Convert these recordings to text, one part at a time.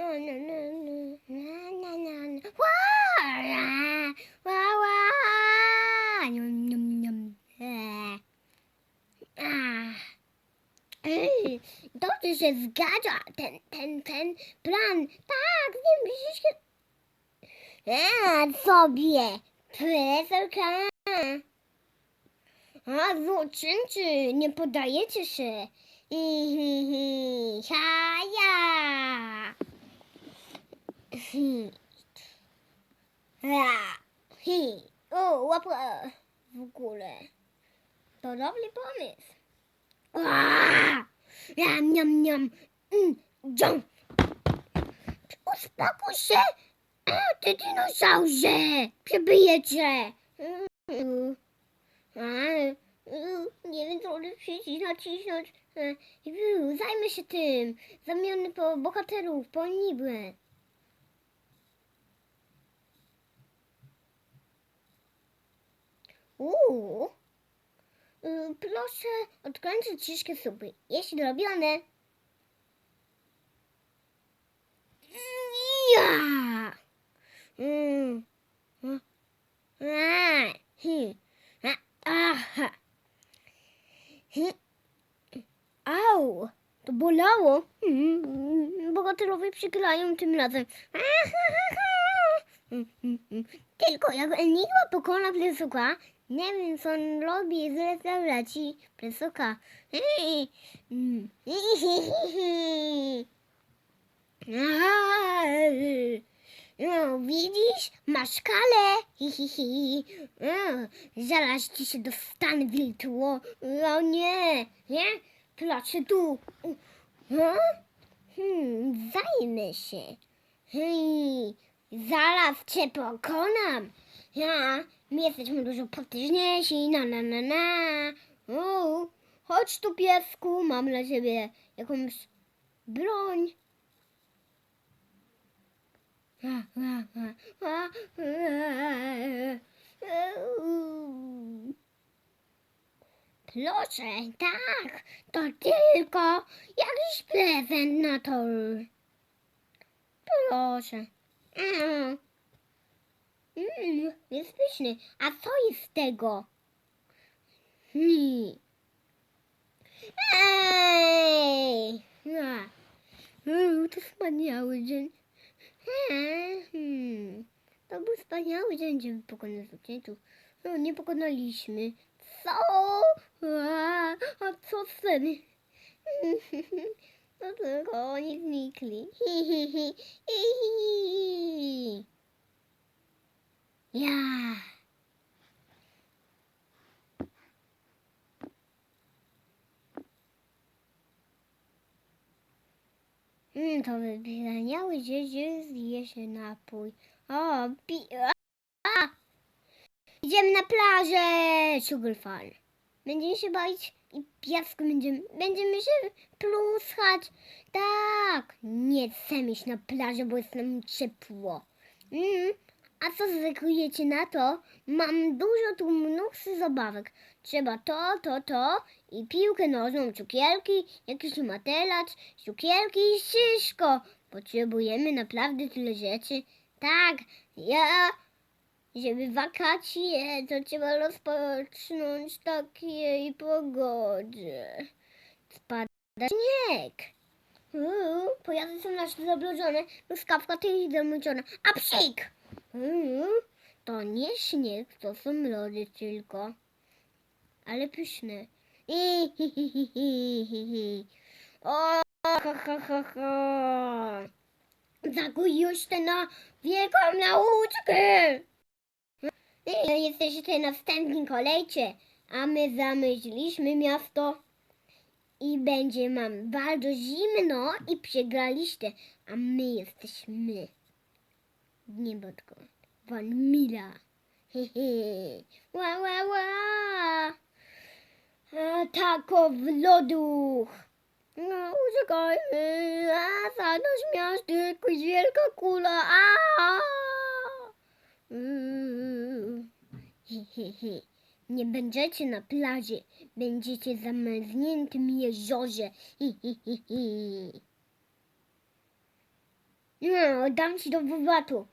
No, no, no, no, na, na, na, na. Ła, ła, nium, nium, nium. Dobrze się zgadza ten, ten, ten plan. Tak, nim się... A, sobie. Prezelka. A, złoczyńcy, nie podajecie się. Hi, hi, hi, ha, ja. O, łapa w ogóle. To dobry pomysł. Jam, niam, niam. Mm, dzią. Uspokój się. A, ty dinozaurze. Przebijecie. Mm. Mm, nie wiem, co przycisnąć, nacisnąć. E, Zajmę się tym. Zamiany po bohaterów, po niby. Uuu. Y, Proszę odkręcić ciężkie supy. Jeśli robione. Ja! Mm. A, hi. A. Au! To bolało. Mm, Bohaterowie przegrają tym razem. Tylko jak Enigma pokona Plesuka, nie wiem co on robi z restauracji Plesuka. Mm. No, widzisz? Masz kalę. Zaraz ci się dostanę wiltuło. O nie, nie? Placzę tu. No? Hmm, zajmę się. Hej, zaraz cię pokonam. Ja, my jesteśmy dużo potężniejsi, na na na na. Chodź tu piesku, mam dla ciebie jakąś broń. Proszę, tak, to tylko jakiś prezent na to. Proszę. Mm. Mm, jest pyszny. A co jest z tego? Hmm. Ej! A. Mm, to wspaniały dzień. Hmm. To był wspaniały dzień, żeby pokonać zwycięzców. No, nie pokonaliśmy. Co? A, a co sen? No tylko oni znikli. Hi, hi. Hi, hi, hi. Ja. Mm, to wypijaniały dziedzic zje się napój. O, pi... A! Idziemy na plażę! Sugar Fun. Będziemy się bawić i piasku będziemy, będziemy się pluskać. Tak! Nie chcemy iść na plażę, bo jest nam ciepło. Mm. A co zwykujecie na to? Mam dużo tu mnóstwo zabawek. Trzeba to, to, to i piłkę nożną, cukierki, jakiś matelacz, cukierki i wszystko. Potrzebujemy naprawdę tyle rzeczy. Tak, ja, żeby wakacje, to trzeba rozpocząć takiej pogodzie. Spada śnieg. Uuu, pojazdy są nasze zablodzone, truskawka też zamyczona, a psik! Mm, to nie śnieg, to są lody tylko. Ale pyszne. O, ha, ha, ha, ha. Już tę na wielką nauczkę. I jesteście na wstępnej kolejce, a my zamyśliliśmy miasto. I będzie mam bardzo zimno i przegraliście, a my jesteśmy. Niebotko. Van Mila. Hehe. Ła, ła, ła. Tako w loduch. No, uciekajmy. A, miasteczko jest wielka kula. A. Mm. Nie będziecie na plaży, będziecie w zamarzniętym jeziorze. Hi, hi, hi, hi. Nie, dam ci do wywatu.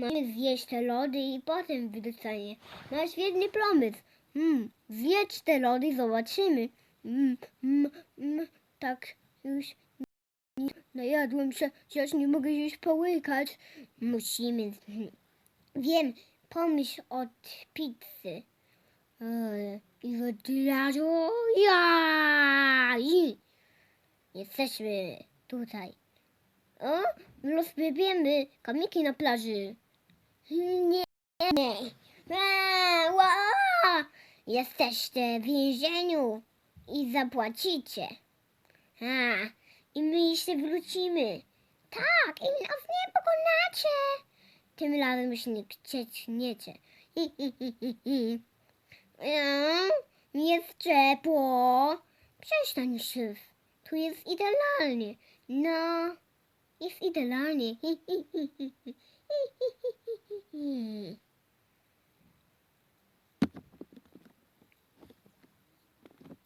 Mamy zjeść te lody i potem wydostanie. Masz świetny pomysł. Mm, zjedz te lody zobaczymy. Mm, mm, mm, tak, już nie- najadłem się, że już nie mogę już połykać. Musimy... Wiem, pomyśl od pizzy. E, I od razu ja! Jesteśmy tutaj. O, rozsypiemy kamiki na plaży. Nie, nie. Eee, ła! Jesteście w więzieniu i zapłacicie. A, i my jeszcze wrócimy. Tak, i nas nie pokonacie. Tym razem już nie cieczniecie. Hi, hi, hi, hi, hi. Eee, Jest ciepło. Przestań się. Tu jest idealnie. No, jest idealnie. Hi, hi, hi, hi. 嘿嘿嘿嘿嘿嘿